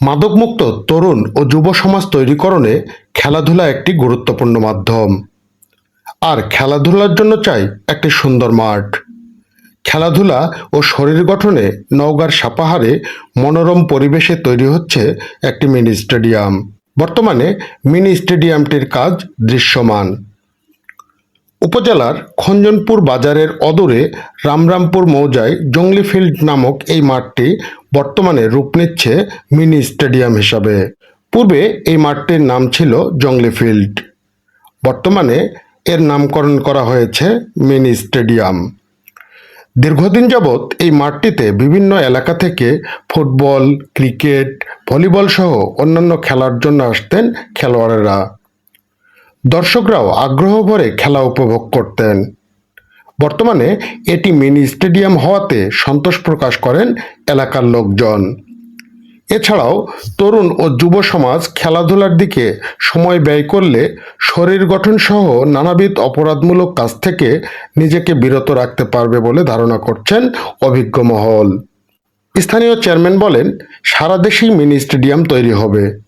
মাদকমুক্ত তরুণ ও যুব সমাজ তৈরিকরণে খেলাধুলা একটি গুরুত্বপূর্ণ মাধ্যম। আর খেলাধুলার জন্য চাই একটি সুন্দর মাঠ। খেলাধুলা ও শরীর গঠনে নওগাঁর সাপাহারে মনোরম পরিবেশে তৈরি হচ্ছে একটি মিনি স্টেডিয়াম। বর্তমানে মিনি স্টেডিয়ামটির কাজ দৃশ্যমান। উপজেলার খঞ্জনপুর বাজারের অদূরে রামরামপুর মৌজায় জঙ্গলি ফিল্ড নামক এই মাঠটি বর্তমানে রূপ নিচ্ছে মিনি স্টেডিয়াম হিসাবে। পূর্বে এই মাঠটির নাম ছিল জঙ্গলি ফিল্ড। বর্তমানে এর নামকরণ করা হয়েছে মিনি স্টেডিয়াম। দীর্ঘদিন যাবৎ এই মাঠটিতে বিভিন্ন এলাকা থেকে ফুটবল, ক্রিকেট, ভলিবল সহ অন্যান্য খেলার জন্য আসতেন খেলোয়াড়েরা। দর্শকরাও আগ্রহ ভরে খেলা উপভোগ করতেন। বর্তমানে এটি মিনি স্টেডিয়াম হওয়াতে সন্তোষ প্রকাশ করেন এলাকার লোকজন। এছাড়াও তরুণ ও যুব সমাজ খেলাধুলার দিকে সময় ব্যয় করলে শরীর গঠন সহ নানাবিধ অপরাধমূলক কাজ থেকে নিজেকে বিরত রাখতে পারবে বলে ধারণা করছেন অভিজ্ঞ মহল। স্থানীয় চেয়ারম্যান বলেন, সারা দেশেই মিনি স্টেডিয়াম তৈরি হবে।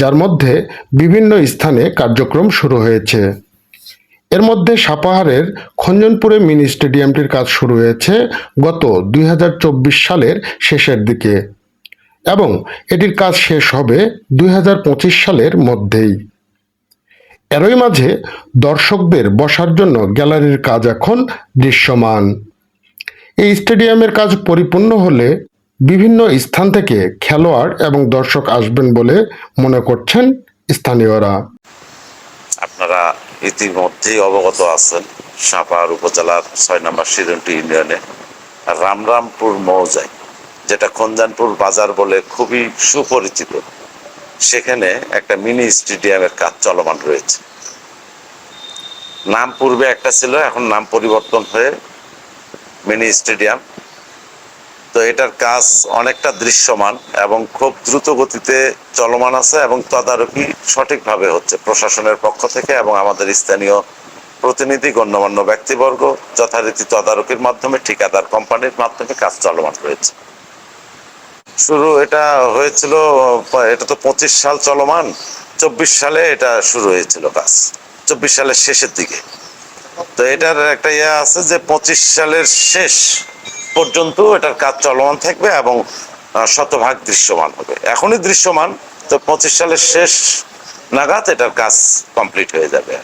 যার মধ্যে বিভিন্ন স্থানে কার্যক্রম শুরু হয়েছে। এর মধ্যে সাপাহারের খঞ্জনপুরে মিনি স্টেডিয়ামটির কাজ শুরু হয়েছে গত দুই হাজার চব্বিশ সালের শেষের দিকে এবং এটির কাজ শেষ হবে দুই হাজার পঁচিশ সালের মধ্যেই। এরই মাঝে দর্শকদের বসার জন্য গ্যালারির কাজ এখন দৃশ্যমান। এই স্টেডিয়ামের কাজ পরিপূর্ণ হলে বিভিন্ন স্থান থেকে খেলোয়াড় এবং দর্শক আসবেন বলে মনে করছেন স্থানীয়রা। আপনারা ইতিমধ্যেই অবগত আছেন সাপাহার উপজেলার ছয় নম্বর সিরন্টি ইউনিয়নে রামরামপুর মৌজায় যেটা খঞ্জানপুর বাজার বলে খুবই সুপরিচিত। সেখানে একটা মিনি স্টেডিয়ামের কাজ চলমান রয়েছে। নাম পূর্বে একটা ছিল, এখন নাম পরিবর্তন হয়ে মিনি স্টেডিয়াম তো এটার কাজ অনেকটা দৃশ্যমান এবং খুব দ্রুত গতিতে চলমান আছে এবং তদারকি সঠিকভাবে হচ্ছে প্রশাসনের পক্ষ থেকে এবং আমাদের স্থানীয় প্রতিনিধি, গণ্যমান্য ব্যক্তিবর্গ যথারীতি তদারকির মাধ্যমে, ঠিকাদার কোম্পানির মাধ্যমে কাজ চলমান রয়েছে। শুরু, এটা হয়েছিল, এটা তো পঁচিশ সাল চলমান, চব্বিশ সালে এটা শুরু হয়েছিল কাজ, চব্বিশ সালের শেষের দিকে। তো এটার একটা ইয়ে আছে যে পঁচিশ সালের শেষ পর্যন্ত এটার কাজ চলমান থাকবে এবং শতভাগ দৃশ্যমান হবে। এখনই দৃশ্যমান, তো পঁচিশ সালের শেষ নাগাদ এটার কাজ কমপ্লিট হয়ে যাবে।